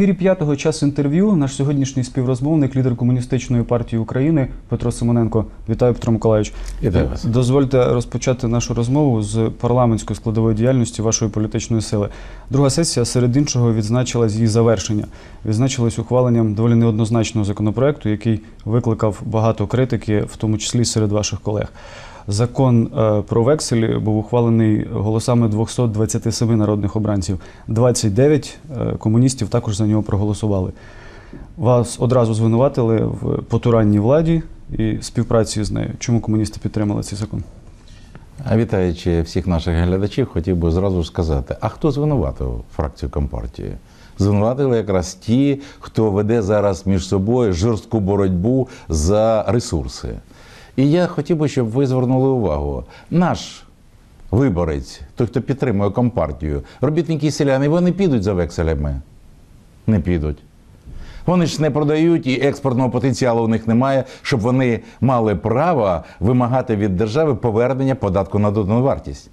Ефірі п'ятого час інтерв'ю наш сьогоднішній співрозмовник, лідер комуністичної партії України Петро Симоненко. Вітаю, Петро Миколаївич. Вітаю вас. Дозвольте розпочати нашу розмову з парламентської складової діяльності вашої політичної сили. Друга сесія серед іншого відзначилась її завершення. Відзначилась ухваленням доволі неоднозначного законопроекту, який викликав багато критики, в тому числі серед ваших колег. Закон е, про векселі був ухвалений голосами 227 народних обранців. 29 е, комуністів також за нього проголосували. Вас одразу звинуватили в потуранній владі і співпраці з нею. Чому комуністи підтримали цей закон? Вітаючи всіх наших глядачів, хотів би зразу сказати: а хто звинуватив фракцію Компартії? Звинуватили якраз ті, хто веде зараз між собою жорстку боротьбу за ресурси. І я хотів би, щоб ви звернули увагу. Наш виборець, той, хто підтримує компартію, робітники і селяни, вони підуть за векселями. Не підуть. Вони ж не продають і експортного потенціалу у них немає, щоб вони мали право вимагати від держави повернення податку на додану вартість.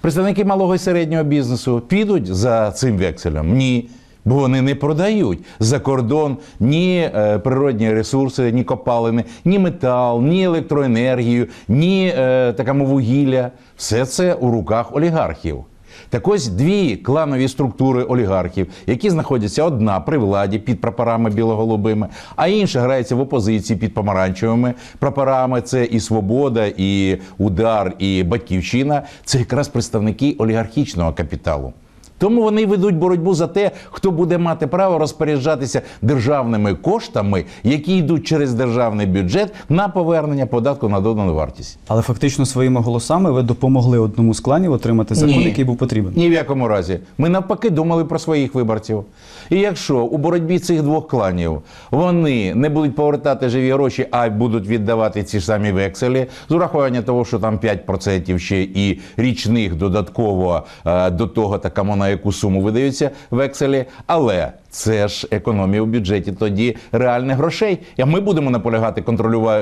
Представники малого і середнього бізнесу підуть за цим векселем? Ні. Бо вони не продають за кордон ні е, природні ресурси, ні копалини, ні метал, ні електроенергію, ні е, такому вугілля. Все це у руках олігархів. Так ось дві кланові структури олігархів, які знаходяться одна при владі під прапорами білоголубими, а інша грається в опозиції під помаранчевими прапорами. Це і Свобода, і Удар, і Батьківщина. Це якраз представники олігархічного капіталу. Тому вони ведуть боротьбу за те, хто буде мати право розпоряджатися державними коштами, які йдуть через державний бюджет на повернення податку на додану вартість. Але фактично своїми голосами ви допомогли одному з кланів отримати закон, Ні. який був потрібен. Ні в якому разі. Ми навпаки думали про своїх виборців. І якщо у боротьбі цих двох кланів вони не будуть повертати живі гроші, а будуть віддавати ці ж самі векселі, з урахуванням того, що там 5% ще і річних додатково е, до того, такому на яку суму видаються векселі, але. Це ж економія у бюджеті тоді реальних грошей. І ми будемо наполягати,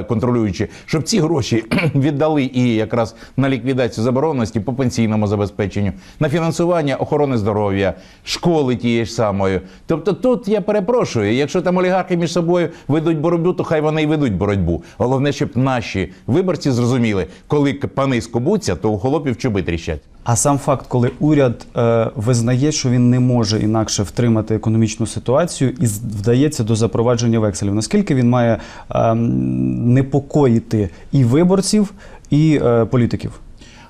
контролюючи, щоб ці гроші віддали і якраз на ліквідацію забороненості по пенсійному забезпеченню, на фінансування охорони здоров'я, школи тієї ж самої. Тобто, тут я перепрошую, якщо там олігархи між собою ведуть боротьбу, то хай вони й ведуть боротьбу. Головне, щоб наші виборці зрозуміли, коли пани скобуться, то у холопів чоби тріщать. А сам факт, коли уряд е, визнає, що він не може інакше втримати економічну ситуацію і вдається до запровадження векселів, наскільки він має е, непокоїти і виборців, і е, політиків?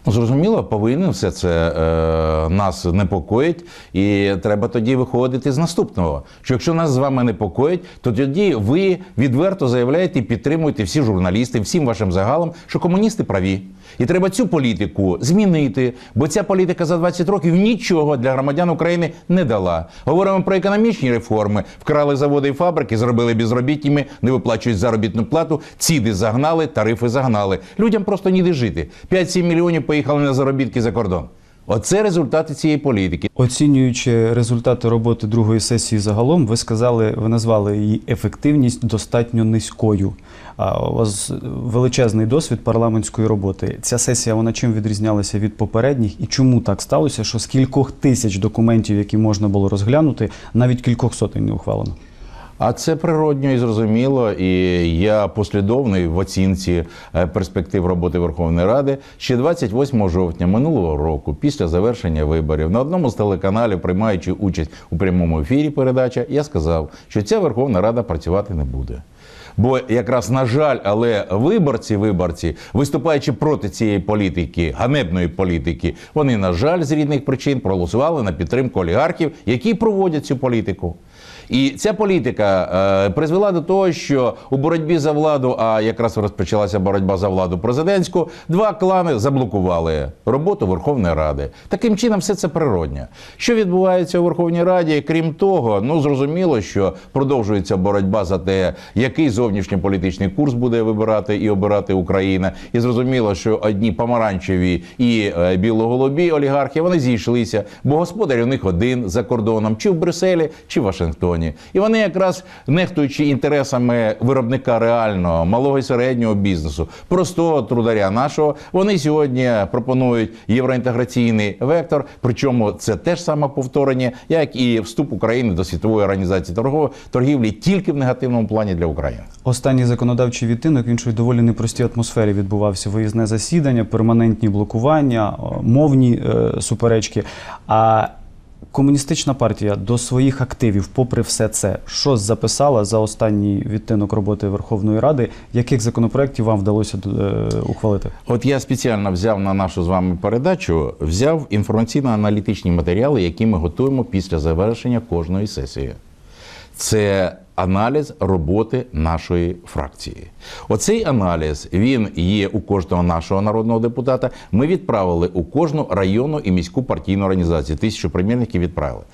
Ну, зрозуміло, повинен все це е, нас непокоїть, і треба тоді виходити з наступного. Що якщо нас з вами непокоїть, то тоді ви відверто заявляєте і підтримуєте всі журналісти, всім вашим загалом, що комуністи праві. І треба цю політику змінити, бо ця політика за 20 років нічого для громадян України не дала. Говоримо про економічні реформи, вкрали заводи і фабрики, зробили безробітніми, не виплачують заробітну плату, Ціди загнали, тарифи загнали. Людям просто ніде жити. 5-7 мільйонів поїхали на заробітки за кордон. Оце результати цієї політики. Оцінюючи результати роботи другої сесії загалом, ви сказали, ви назвали її ефективність достатньо низькою. А у вас величезний досвід парламентської роботи. Ця сесія вона чим відрізнялася від попередніх, і чому так сталося, що з кількох тисяч документів, які можна було розглянути, навіть кількох сотень не ухвалено? А це природньо і зрозуміло, і я послідовний в оцінці е, перспектив роботи Верховної Ради ще 28 жовтня минулого року, після завершення виборів, на одному з телеканалів, приймаючи участь у прямому ефірі передача, я сказав, що ця Верховна Рада працювати не буде. Бо якраз на жаль, але виборці, виборці, виступаючи проти цієї політики, ганебної політики, вони, на жаль, з рідних причин проголосували на підтримку олігархів, які проводять цю політику. І ця політика е, призвела до того, що у боротьбі за владу, а якраз розпочалася боротьба за владу президентську, два клани заблокували роботу Верховної Ради. Таким чином, все це природньо. Що відбувається у Верховній Раді? Крім того, ну зрозуміло, що продовжується боротьба за те, який зовнішньополітичний курс буде вибирати і обирати Україна. І зрозуміло, що одні помаранчеві і е, білоголубі олігархи вони зійшлися, бо господар у них один за кордоном, чи в Брюсселі, чи в Вашингтоні. Регіоні. І вони якраз нехтуючи інтересами виробника реального, малого і середнього бізнесу, простого трударя нашого, вони сьогодні пропонують євроінтеграційний вектор. Причому це теж саме повторення, як і вступ України до світової організації торгівлі, тільки в негативному плані для України. Останній законодавчий відтинок в доволі непростій атмосфері відбувався. Виїзне засідання, перманентні блокування, мовні е, суперечки. А комуністична партія до своїх активів, попри все це, що записала за останній відтинок роботи Верховної Ради, яких законопроєктів вам вдалося е, ухвалити? От я спеціально взяв на нашу з вами передачу, взяв інформаційно-аналітичні матеріали, які ми готуємо після завершення кожної сесії. Це аналіз роботи нашої фракції. Оцей аналіз він є у кожного нашого народного депутата. Ми відправили у кожну районну і міську партійну організацію. Тисячу примірників відправили.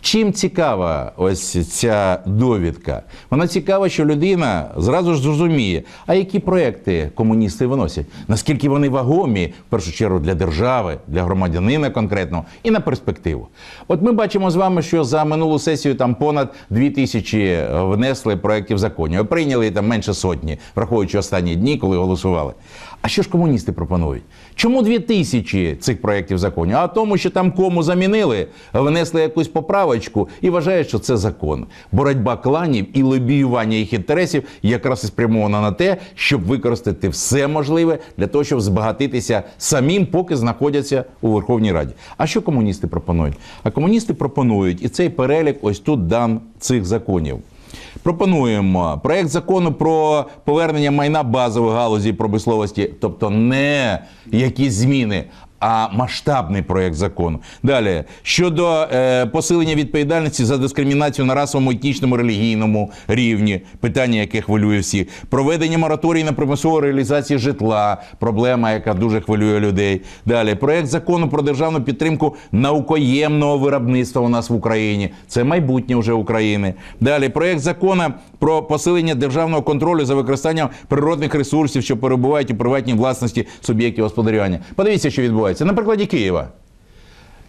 Чим цікава ось ця довідка? Вона цікава, що людина зразу ж зрозуміє, а які проекти комуністи виносять, наскільки вони вагомі, в першу чергу, для держави, для громадянина конкретно і на перспективу. От ми бачимо з вами, що за минулу сесію там понад дві тисячі внесли проєктів законів, прийняли там менше сотні, враховуючи останні дні, коли голосували. А що ж комуністи пропонують? Чому дві тисячі цих проєктів законів? А тому, що там кому замінили, внесли якусь поправочку і вважають, що це закон. Боротьба кланів і лобіювання їх інтересів якраз і спрямована на те, щоб використати все можливе для того, щоб збагатитися самим, поки знаходяться у Верховній Раді. А що комуністи пропонують? А комуністи пропонують, і цей перелік ось тут дан цих законів. Пропонуємо проект закону про повернення майна базових галузі промисловості, тобто не якісь зміни. А масштабний проект закону. Далі щодо е, посилення відповідальності за дискримінацію на расовому, етнічному, релігійному рівні, питання, яке хвилює всіх, проведення мораторії на примусову реалізацію житла, проблема, яка дуже хвилює людей. Далі проект закону про державну підтримку наукоємного виробництва у нас в Україні. Це майбутнє вже України. Далі проект закону про посилення державного контролю за використанням природних ресурсів, що перебувають у приватній власності суб'єктів господарювання. Подивіться, що відбувається на прикладі Києва.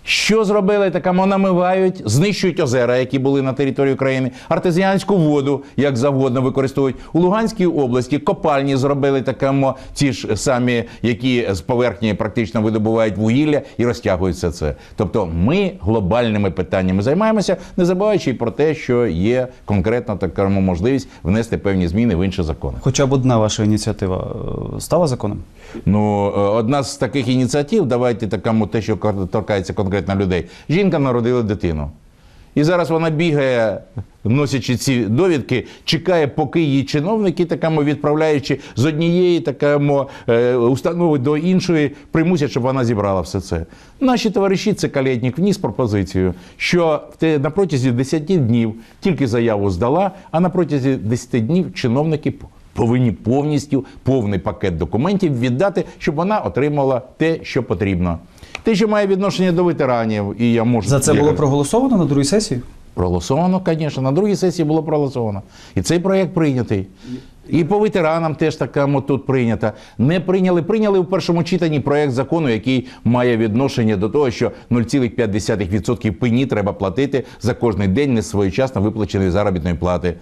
Що зробили? Такамо намивають, знищують озера, які були на території України, артезіанську воду як завгодно використовують. У Луганській області копальні зробили такамо ті ж самі, які з поверхні практично видобувають вугілля і розтягують все це. Тобто ми глобальними питаннями займаємося, не забуваючи і про те, що є конкретно така можливість внести певні зміни в інші закони. Хоча б одна ваша ініціатива е, стала законом? Ну, е, одна з таких ініціатив, давайте такому те, що торкається конкретно людей. Жінка народила дитину. І зараз вона бігає, носячи ці довідки, чекає, поки її чиновники, такому відправляючи з однієї такому е, установи до іншої, примусять, щоб вона зібрала все це. Наші товариші, це Калєтнік, вніс пропозицію, що на протязі 10 днів тільки заяву здала, а на протязі 10 днів чиновники повинні повністю повний пакет документів віддати, щоб вона отримала те, що потрібно. Те, що має відношення до ветеранів, і я можу За це було проголосовано на другій сесії? проголосовано, звісно. На другій сесії було проголосовано. І цей проєкт прийнятий. І по ветеранам теж така тут прийнята. Не прийняли, прийняли в першому читанні проєкт закону, який має відношення до того, що 0,5% пені треба платити за кожний день несвоєчасно виплаченої заробітної плати.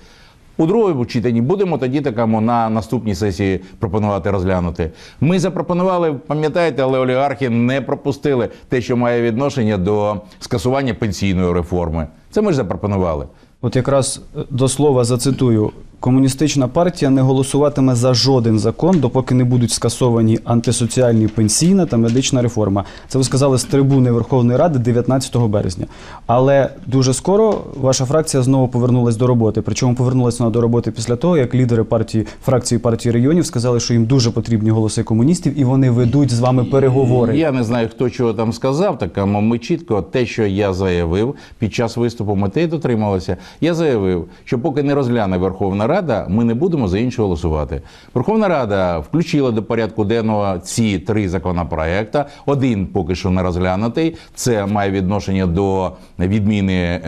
У другому читанні будемо тоді такому на наступній сесії пропонувати розглянути. Ми запропонували, пам'ятаєте, але олігархи не пропустили те, що має відношення до скасування пенсійної реформи. Це ми ж запропонували. От якраз е, до слова зацитую: комуністична партія не голосуватиме за жоден закон, допоки не будуть скасовані антисоціальні пенсійна та медична реформа. Це ви сказали з трибуни Верховної Ради 19 березня. Але дуже скоро ваша фракція знову повернулась до роботи. Причому повернулася вона до роботи після того, як лідери партії фракції партії регіонів сказали, що їм дуже потрібні голоси комуністів, і вони ведуть з вами переговори. Я не знаю, хто чого там сказав, такому ми чітко те, що я заявив під час виступу, ми те дотрималися. Я заявив, що поки не розгляне Верховна Рада, ми не будемо за іншого голосувати. Верховна Рада включила до порядку денного ці три законопроекти. Один поки що не розглянутий. Це має відношення до відміни е,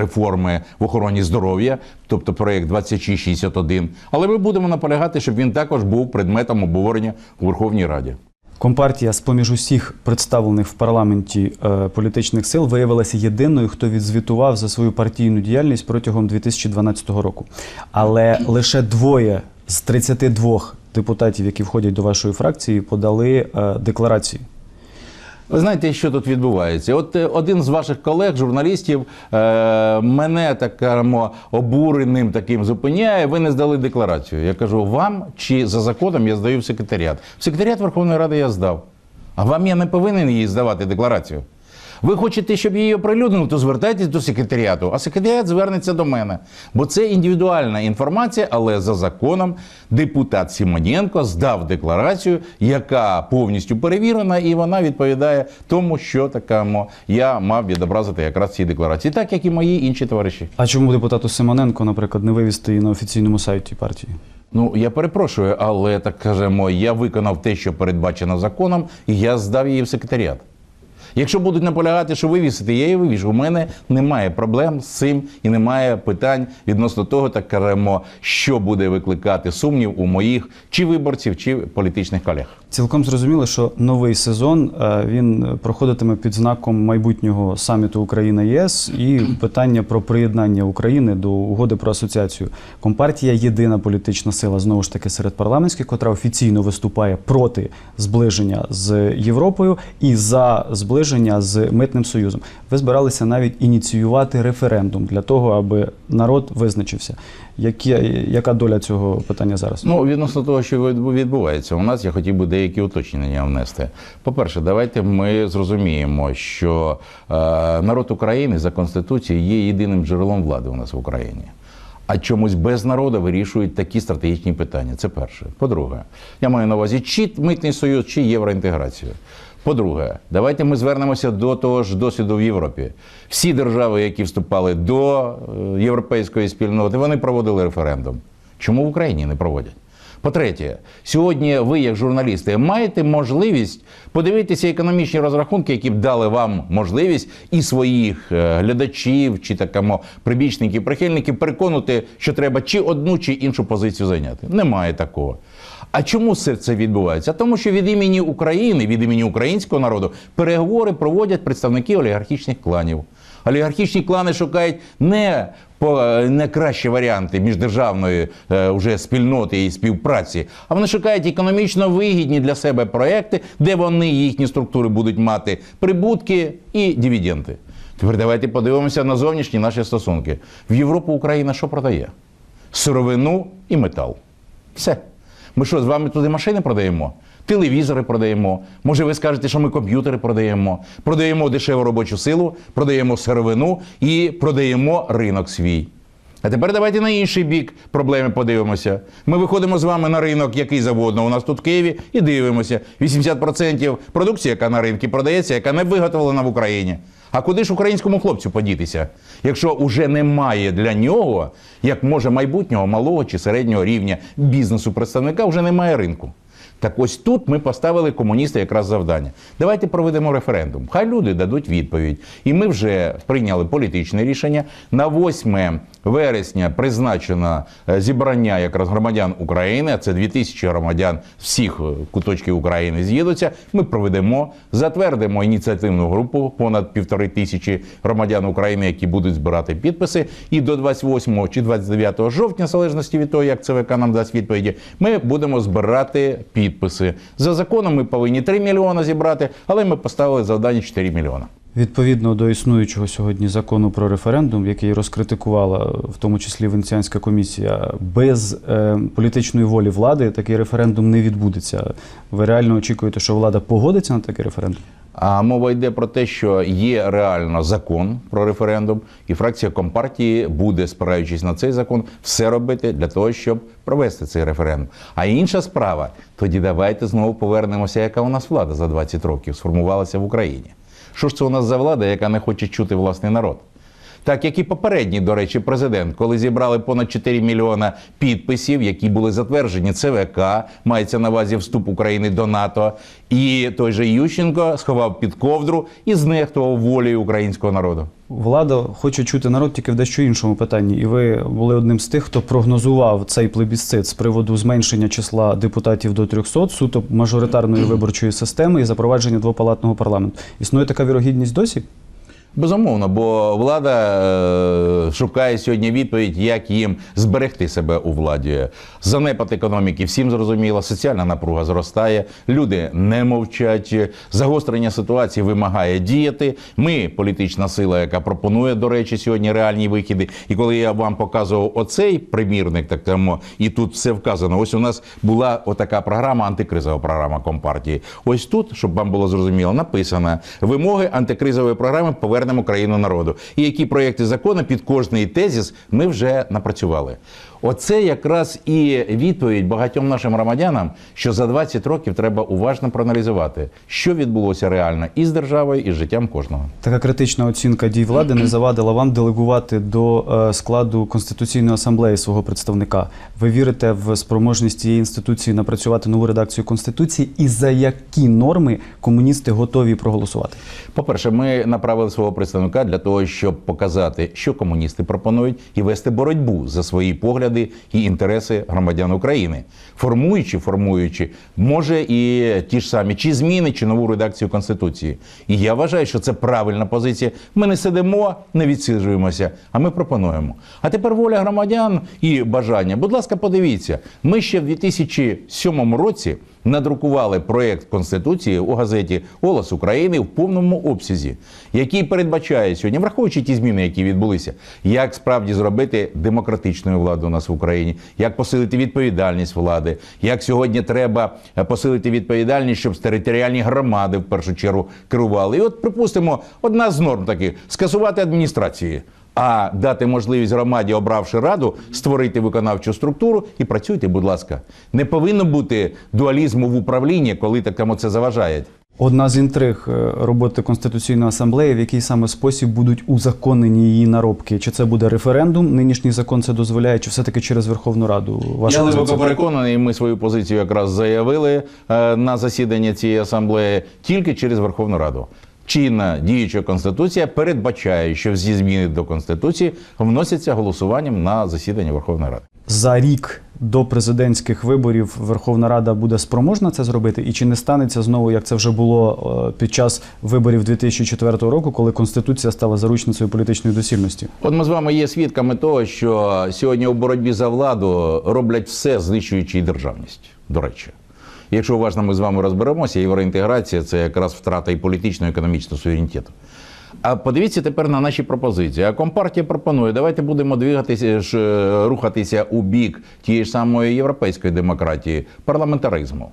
реформи в охороні здоров'я, тобто проект 2661. Але ми будемо наполягати, щоб він також був предметом обговорення у Верховній Раді. Компартія з поміж усіх представлених в парламенті е, політичних сил виявилася єдиною, хто відзвітував за свою партійну діяльність протягом 2012 року. Але лише двоє з 32 депутатів, які входять до вашої фракції, подали е, декларації. Ви знаєте, що тут відбувається? От е, один з ваших колег, журналістів, е, мене так обуреним таким зупиняє. Ви не здали декларацію. Я кажу, вам чи за законом я здаю в секретаріат. В секретаріат Верховної Ради я здав. А вам я не повинен її здавати декларацію. Ви хочете, щоб її оприлюднили, то звертайтесь до секретаріату, а секретаріат звернеться до мене. Бо це індивідуальна інформація, але за законом депутат Сімоненко здав декларацію, яка повністю перевірена, і вона відповідає тому, що такому я мав відобразити якраз в цій декларації, так як і мої інші товариші. А чому депутату Симоненко, наприклад, не вивести її на офіційному сайті партії? Ну я перепрошую, але так кажемо, я виконав те, що передбачено законом, і я здав її в секретаріат. Якщо будуть наполягати, що вивісити, я її вивішу. У мене немає проблем з цим і немає питань відносно того, так кажемо, що буде викликати сумнів у моїх чи виборців, чи політичних колег. Цілком зрозуміло, що новий сезон е, він проходитиме під знаком майбутнього саміту Україна ЄС і питання про приєднання України до угоди про асоціацію. Компартія єдина політична сила знову ж таки серед парламентських, котра офіційно виступає проти зближення з Європою і за зближення з митним союзом. Ви збиралися навіть ініціювати референдум для того, аби народ визначився. Які, яка доля цього питання зараз? Ну, відносно того, що відбувається у нас, я хотів би деякі уточнення внести. По-перше, давайте ми зрозуміємо, що е, народ України за Конституцією є єдиним джерелом влади у нас в Україні. А чомусь без народу вирішують такі стратегічні питання. Це перше. По-друге, я маю на увазі чи митний союз, чи євроінтеграцію. По-друге, давайте ми звернемося до того ж досвіду в Європі. Всі держави, які вступали до е, європейської спільноти, вони проводили референдум. Чому в Україні не проводять? По-третє, сьогодні ви, як журналісти, маєте можливість подивитися економічні розрахунки, які б дали вам можливість і своїх е, глядачів, чи такому прибічників, прихильників переконати, що треба чи одну, чи іншу позицію зайняти. Немає такого. А чому це відбувається? Тому що від імені України, від імені українського народу, переговори проводять представники олігархічних кланів. Олігархічні клани шукають не по не кращі варіанти міждержавної е, вже спільноти і співпраці, а вони шукають економічно вигідні для себе проекти, де вони їхні структури будуть мати прибутки і дивіденди. Тепер давайте подивимося на зовнішні наші стосунки. В Європу Україна що продає? Сировину і метал. Все. Ми що, з вами туди машини продаємо? Телевізори продаємо. Може, ви скажете, що ми комп'ютери продаємо, продаємо дешеву робочу силу, продаємо сировину і продаємо ринок свій. А тепер давайте на інший бік проблеми подивимося. Ми виходимо з вами на ринок, який заводно у нас тут в Києві, і дивимося. 80% продукції, яка на ринку продається, яка не виготовлена в Україні. А куди ж українському хлопцю подітися, якщо вже немає для нього, як може майбутнього малого чи середнього рівня бізнесу представника, вже немає ринку. Так ось тут ми поставили комуністи якраз завдання. Давайте проведемо референдум. Хай люди дадуть відповідь. І ми вже прийняли політичне рішення. На 8 вересня призначено е, зібрання якраз громадян України. а Це 2000 громадян всіх е, куточків України з'їдуться. Ми проведемо, затвердимо ініціативну групу понад півтори тисячі громадян України, які будуть збирати підписи. І до 28 чи 29 жовтня, в залежності від того, як ЦВК нам дасть відповіді, ми будемо збирати підписи. За законом ми повинні 3 мільйони зібрати, але ми поставили завдання 4 мільйони. Відповідно до існуючого сьогодні закону про референдум, який розкритикувала в тому числі Венеціанська комісія, без е, політичної волі влади такий референдум не відбудеться. Ви реально очікуєте, що влада погодиться на такий референдум? А мова йде про те, що є реально закон про референдум, і фракція Компартії буде, спираючись на цей закон, все робити для того, щоб провести цей референдум. А інша справа, тоді давайте знову повернемося, яка у нас влада за 20 років сформувалася в Україні. Що ж це у нас за влада, яка не хоче чути власний народ? Так як і попередній, до речі, президент, коли зібрали понад 4 мільйона підписів, які були затверджені ЦВК, мається на увазі вступ України до НАТО. І той же Ющенко сховав під ковдру і знехтував волею українського народу. Влада хоче чути народ тільки в дещо іншому питанні, і ви були одним з тих, хто прогнозував цей плебісцит з приводу зменшення числа депутатів до 300, суто мажоритарної виборчої системи і запровадження двопалатного парламенту. Існує така вірогідність досі? Безумовно, бо влада е, шукає сьогодні відповідь, як їм зберегти себе у владі. Занепад економіки всім зрозуміло, соціальна напруга зростає, люди не мовчать. Загострення ситуації вимагає діяти. Ми політична сила, яка пропонує, до речі, сьогодні реальні вихіди. І коли я вам показував оцей примірник, так тому і тут все вказано. Ось у нас була отака програма, антикризова програма компартії. Ось тут, щоб вам було зрозуміло, написано вимоги антикризової програми повернемо країну народу. І які проєкти закону під кожний тезіс ми вже напрацювали. Оце якраз і відповідь багатьом нашим громадянам, що за 20 років треба уважно проаналізувати, що відбулося реально і з державою, і з життям кожного. Така критична оцінка дій влади не завадила вам делегувати до е, складу Конституційної асамблеї свого представника. Ви вірите в спроможність цієї інституції напрацювати нову редакцію Конституції і за які норми комуністи готові проголосувати? По-перше, ми направили свого представника для того, щоб показати, що комуністи пропонують, і вести боротьбу за свої погляди і інтереси громадян України, формуючи, формуючи, може і ті ж самі чи зміни, чи нову редакцію конституції. І я вважаю, що це правильна позиція. Ми не сидимо, не відсиджуємося, а ми пропонуємо. А тепер воля громадян і бажання. Будь ласка, подивіться, ми ще в 2007 році надрукували проєкт Конституції у газеті Голос України в повному обсязі, який передбачає сьогодні, враховуючи ті зміни, які відбулися, як справді зробити демократичною владу у нас в Україні, як посилити відповідальність влади, як сьогодні треба посилити відповідальність, щоб територіальні громади в першу чергу керували. І от, припустимо, одна з норм таких скасувати адміністрації. А дати можливість громаді, обравши раду, створити виконавчу структуру і працюйте, будь ласка. Не повинно бути дуалізму в управлінні, коли такому це заважає. Одна з інтриг е, роботи Конституційної асамблеї, в який саме спосіб будуть узаконені її наробки. Чи це буде референдум? Нинішній закон це дозволяє, чи все-таки через Верховну Раду? Ваша Я глибоко переконаний, і ми свою позицію якраз заявили е, на засіданні цієї асамблеї тільки через Верховну Раду. Чинна діюча конституція передбачає, що всі зміни до конституції вносяться голосуванням на засідання Верховної Ради. За рік до президентських виборів Верховна Рада буде спроможна це зробити, і чи не станеться знову, як це вже було е, під час виборів 2004 року, коли конституція стала заручницею політичної досільності? От ми з вами є свідками того, що сьогодні у боротьбі за владу роблять все, знищуючи і державність. До речі, якщо уважно ми з вами розберемося, євроінтеграція це якраз втрата і політичного, і економічного суверенітету. А подивіться тепер на наші пропозиції. А компартія пропонує, давайте будемо двигатися е, рухатися у бік тієї ж самої європейської демократії, парламентаризму.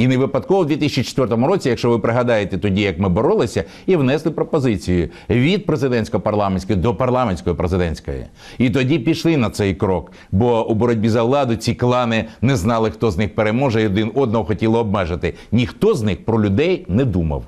І не випадково в 2004 році, якщо ви пригадаєте тоді, як ми боролися, і внесли пропозицію від президентсько-парламентської до парламентської президентської. І тоді пішли на цей крок. Бо у боротьбі за владу ці клани не знали, хто з них переможе, і один одного хотіли обмежити. Ніхто з них про людей не думав.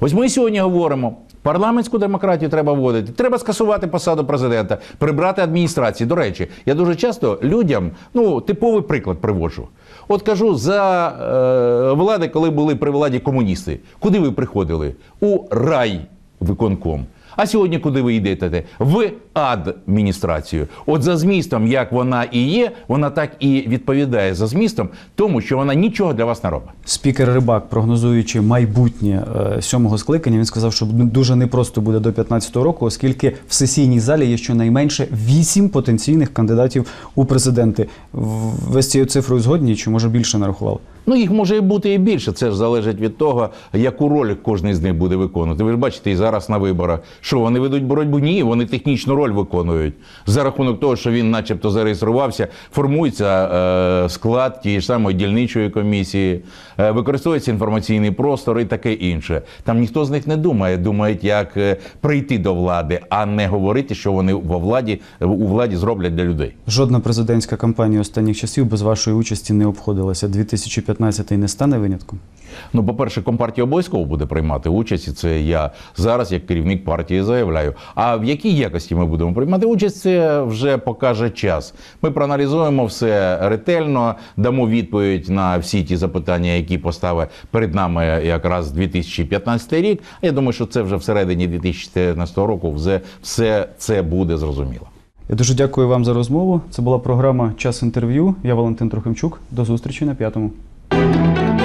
Ось ми сьогодні говоримо. Парламентську демократію треба вводити. Треба скасувати посаду президента, прибрати адміністрації. До речі, я дуже часто людям, ну, типовий приклад приводжу. От кажу, за е, влади, коли були при владі комуністи, куди ви приходили? У рай виконком. А сьогодні куди ви йдете? В адміністрацію. От за змістом, як вона і є, вона так і відповідає за змістом, тому що вона нічого для вас не робить. Спікер Рибак, прогнозуючи майбутнє е, сьомого скликання, він сказав, що дуже непросто буде до 15-го року, оскільки в сесійній залі є щонайменше вісім потенційних кандидатів у президенти. Ви з цією цифрою згодні, чи може більше нарахували? Ну, їх може бути і більше. Це ж залежить від того, яку роль кожен з них буде виконувати. Ви ж бачите, і зараз на виборах, що вони ведуть боротьбу? Ні, вони технічну роль виконують. За рахунок того, що він, начебто, зареєструвався, формується е, склад тієї ж самої дільничої комісії, е, використовується інформаційний простор і таке інше. Там ніхто з них не думає, думають, як е, прийти до влади, а не говорити, що вони во владі у владі зроблять для людей. Жодна президентська кампанія останніх часів без вашої участі не обходилася. 2015 2015 не стане винятком? Ну, по-перше, компартія обов'язково буде приймати участь, і це я зараз, як керівник партії, заявляю. А в якій якості ми будемо приймати участь, це вже покаже час. Ми проаналізуємо все ретельно, дамо відповідь на всі ті запитання, які поставить перед нами якраз 2015 рік. Я думаю, що це вже всередині 2014 року вже все це буде зрозуміло. Я дуже дякую вам за розмову. Це була програма Час інтерв'ю. Я Валентин Трохимчук. До зустрічі на п'ятому. Thank you.